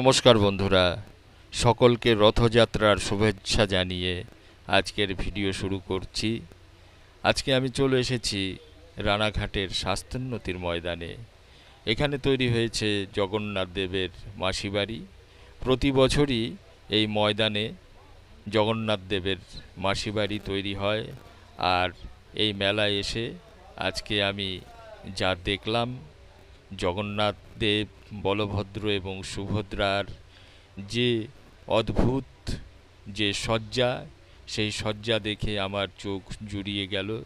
নমস্কার বন্ধুরা, সকলকে রথযাত্রার শুভেচ্ছা জানিয়ে আজকের ভিডিও শুরু করছি। আজকে আমি চলে এসেছি রানাঘাটের স্বাস্থ্যোন্নতির ময়দানে। এখানে তৈরি হয়েছে জগন্নাথ দেবের মাসিবাড়ি। প্রতি বছরই এই ময়দানে জগন্নাথ দেবের মাসিবাড়ি তৈরি হয় আর এই মেলায় এসে আজকে আমি যা দেখলাম, জগন্নাথ দেব, বলভদ্র এবং সুভদ্রার যে অদ্ভুত যে শয্যা, সেই শয্যা দেখে আমার চোখ জুড়িয়ে গেল।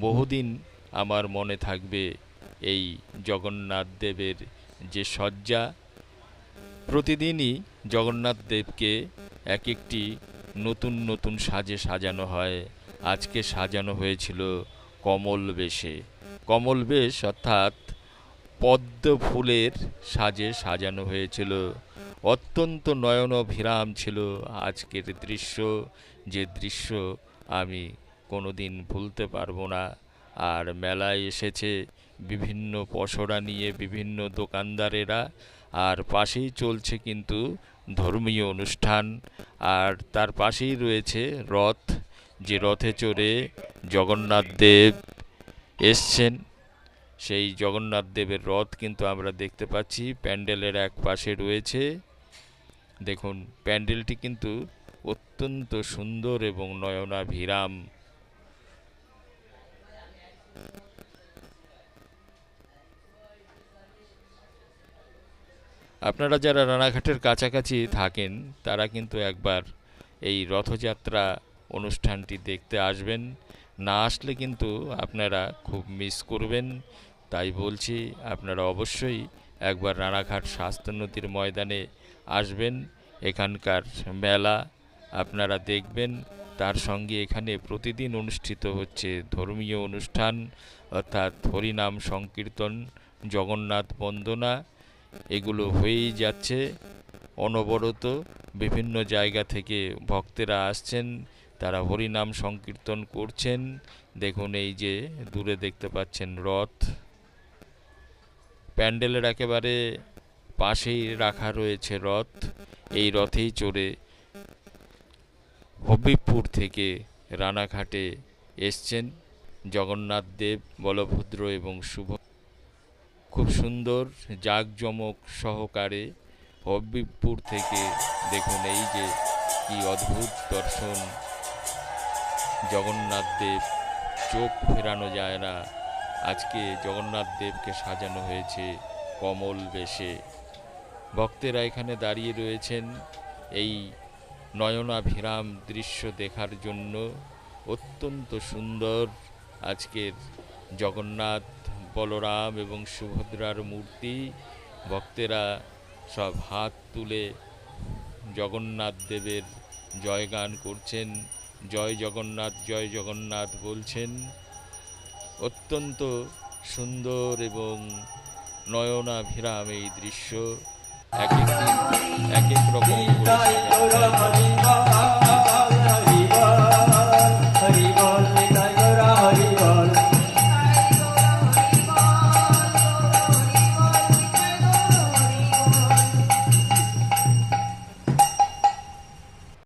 বহুদিন আমার মনে থাকবে এই জগন্নাথ দেবের যে শয্যা। প্রতিদিনই জগন্নাথ দেবকে এক একটি নতুন নতুন সাজে সাজানো হয়। আজকে সাজানো হয়েছিল কমল বেশে কমল বেশ অর্থাৎ পদ্ম ফুলের সাজে সাজানো হয়েছিল। অত্যন্ত নয়নভিরাম ছিল আজকের দৃশ্য। যে দৃশ্য আমি কোনোদিন ভুলতে পারব না। আর মেলায় এসেছে বিভিন্ন পসরা নিয়ে বিভিন্ন দোকানদারেরা। আর পাশেই চলছে কিন্তু ধর্মীয় অনুষ্ঠান। আর তার পাশেই রয়েছে রথ। যে রথে চড়ে জগন্নাথ দেব এসছেন। সেই জগন্নাথ দেবের রথ কিন্তু আমরা দেখতে পাচ্ছি। প্যান্ডেলের এক পাশে রয়েছে। দেখুন, প্যান্ডেলটি কিন্তু অত্যন্ত সুন্দর এবং নয়নাভিরাম। আপনারা যারা রানাঘাটের কাছাকাছি থাকেন, তারা কিন্তু একবার এই রথযাত্রা অনুষ্ঠানটি দেখতে আসবেন। না আসলে কিন্তু আপনারা খুব মিস করবেন। তাই বলছি আপনারা অবশ্যই একবার রানাঘাট স্বাস্থ্যোন্নতির ময়দানে আসবেন। এখানকার মেলা আপনারা দেখবেন। তার সঙ্গে এখানে প্রতিদিন অনুষ্ঠিত হচ্ছে ধর্মীয় অনুষ্ঠান, অর্থাৎ হরিনাম সংকীর্তন, জগন্নাথ বন্দনা, এগুলো হয়েই যাচ্ছে। অনবরত বিভিন্ন জায়গা থেকে ভক্তেরা আসছেন, তারা হরিনাম সংকীর্তন করছেন। দেখুন এই যে দূরে দেখতে পাচ্ছেন রথ। প্যান্ডেলের একেবারে পাশেই রাখা রয়েছে রথ। এই রথেই চড়ে হবিবপুর থেকে রানাঘাটে এসছেন জগন্নাথ দেব, বলভদ্র এবং শুভ। খুব সুন্দর জাঁকজমক সহকারে হবিবপুর থেকে দেখুন এই যে কি অদ্ভুত দর্শন। জগন্নাথ দেব চোখ ফেরানো যায় না। আজকে জগন্নাথ দেবকে সাজানো হয়েছে কমল বেশে। ভক্তেরা এখানে দাঁড়িয়ে রয়েছেন এই নয়নাভিরাম দৃশ্য দেখার জন্য। অত্যন্ত সুন্দর আজকের জগন্নাথ, বলরাম এবং সুভদ্রার মূর্তি। ভক্তেরা সব হাত তুলে জগন্নাথ দেবের জয়গান করছেন। জয় জগন্নাথ জয় জগন্নাথ বলছেন। অত্যন্ত সুন্দর এবং নয়নাভিরাম এই দৃশ্য এক এক এক রকম।